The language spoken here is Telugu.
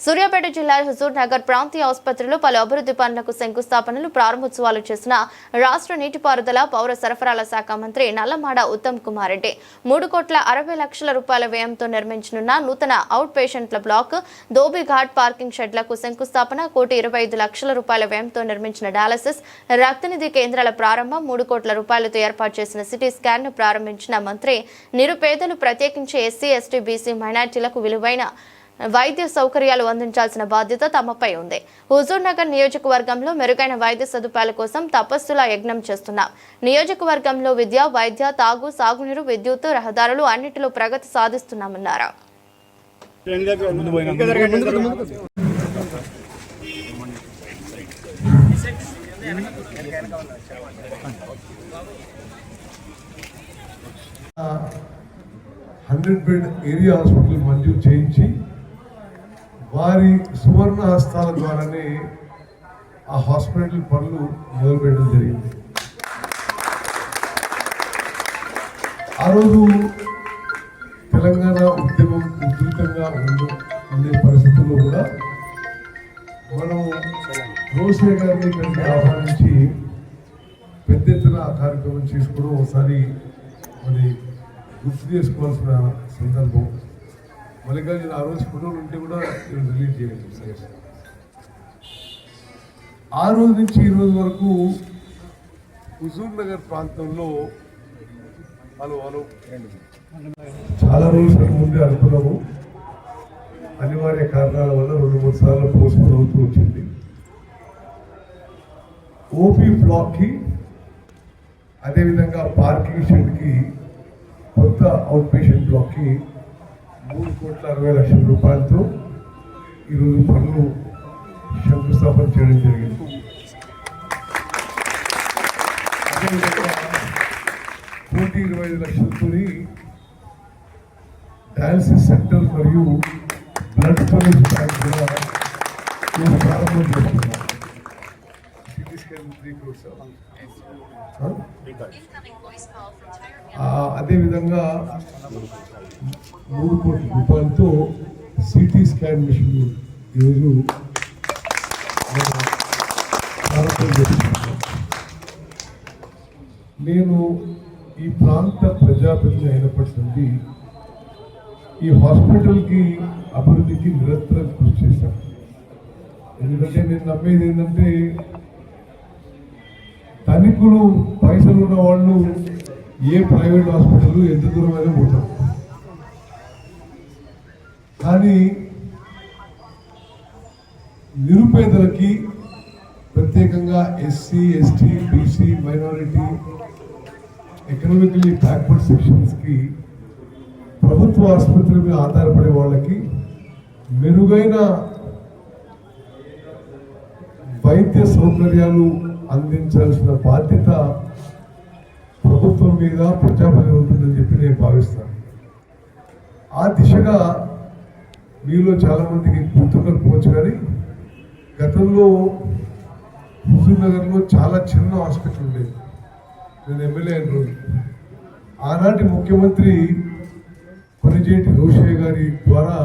సూర్యాపేట జిల్లా హుజూర్ నగర్ ప్రాంతీయ ఆసుపత్రిలో పలు అభివృద్ధి పనులకు శంకుస్థాపనలు ప్రారంభోత్సవాలు చేసిన రాష్ట్ర నీటిపారుదల పౌర సరఫరాల శాఖ మంత్రి నల్లమాడ ఉత్తమ్ కుమార్ రెడ్డి. మూడు కోట్ల అరవై లక్షల రూపాయల వ్యయంతో నిర్మించనున్న నూతన అవుట్ పేషెంట్ల బ్లాక్ ఘాట్ పార్కింగ్ షెడ్లకు శంకుస్థాపన కోటి ఇరవై ఐదు లక్షల రూపాయల వ్యయంతో నిర్మించిన డయాలసిస్ రక్తనిధి కేంద్రాల ప్రారంభం మూడు కోట్ల రూపాయలతో ఏర్పాటు చేసిన సిటీ స్కాన్ను ప్రారంభించిన మంత్రి నిరుపేదలు ప్రత్యేకించి ఎస్సీ ఎస్టీ బీసీ మైనార్టీలకు విలువైన వైద్య సౌకర్యాలు అందించాల్సిన బాధ్యత తమపై ఉంది. హుజూర్ నగర్ నియోజకవర్గంలో మెరుగైన వైద్య సదుపాయాల కోసం తపస్సుల యజ్ఞం చేస్తున్నాం. నియోజకవర్గంలో విద్య వైద్య తాగు సాగునీరు విద్యుత్ రహదారులు అన్నిటిలో ప్రగతి సాధిస్తున్నామన్నారు. హండ్రెడ్ బెడ్ ఏరియా హాస్పిటల్ మంజూరు చేయించి వారి సువర్ణ హస్తాల ద్వారానే ఆ హాస్పిటల్ పనులు మొదలుపెట్టడం జరిగింది. ఆ రోజు తెలంగాణ ఉద్యమం ఉధృతంగా ఉండు ఉండే పరిస్థితుల్లో కూడా మనం రోసే గారిని ఇక్కడికి ఆహ్వానించి పెద్ద ఎత్తున ఆ కార్యక్రమం చేసుకోవడం ఒకసారి మరి గుర్తు చేసుకోవాల్సిన సందర్భం. మల్లికార్జున ఆ రోజు ఫోటోలు ఉంటే కూడా నేను రిలీజ్ చేయలేదు ఆ రోజు నుంచి ఈ రోజు వరకు హుజూర్ నగర్ ప్రాంతంలో హలో హలో చాలా రోజుల ముందే అనుకున్నాము. అనివార్య కారణాల వల్ల రెండు మూడు సార్లు పోస్ట్పోన్ అవుతూ వచ్చింది. ఓపీ బ్లాక్కి అదేవిధంగా పార్కింగ్ షెడ్కి కొత్త అవుట్ పేషెంట్ బ్లాక్కి మూడు కోట్ల అరవై లక్షల రూపాయలతో ఈరోజు పనులు శంకుస్థాపన చేయడం జరిగింది. కోటి ఇరవై ఐదు లక్షలతో డయాలసిస్ సెంటర్ మరియు బ్లడ్ స్టోరేజ్ బ్యాంక్ కూడా ప్రారంభం చేస్తున్నాం సిటీ స్కాన్ త్రీ క్రోర్స్ అదేవిధంగా మూడు కోట్ల రూపాయలతో సిటీ స్కాన్ మిషన్ ఈరోజు ప్రారంభం నేను ఈ ప్రాంత ప్రజాప్రతినిధి అయినప్పటి నుండి ఈ హాస్పిటల్కి అభివృద్ధికి నిరంతరం కృషి చేశాను. ఎందుకంటే నేను నమ్మేది ఏంటంటే ధనికులు పైసలు ఉన్న వాళ్ళు ఏ ప్రైవేట్ హాస్పిటల్ ఎంత దూరమైనా పోతారు. కానీ నిరుపేదలకి ప్రత్యేకంగా SC ST BC minority economically backward సెక్షన్స్కి ప్రభుత్వ ఆసుపత్రి మీద ఆధారపడే వాళ్ళకి మెరుగైన వైద్య సౌకర్యాలు అందించాల్సిన బాధ్యత ప్రభుత్వం మీద ప్రజాపతి ఉంటుందని చెప్పి నేను భావిస్తాను. ఆ దిశగా మీలో చాలామందికి గుర్తుండకపోవచ్చు కానీ గతంలో హుజూర్నగర్లో చాలా చిన్న హాస్పిటల్ ఉండేది. నేను ఎమ్మెల్యే అయిన రోజు. ఆనాటి ముఖ్యమంత్రి కొనిజేటి రోషయ్య గారి ద్వారా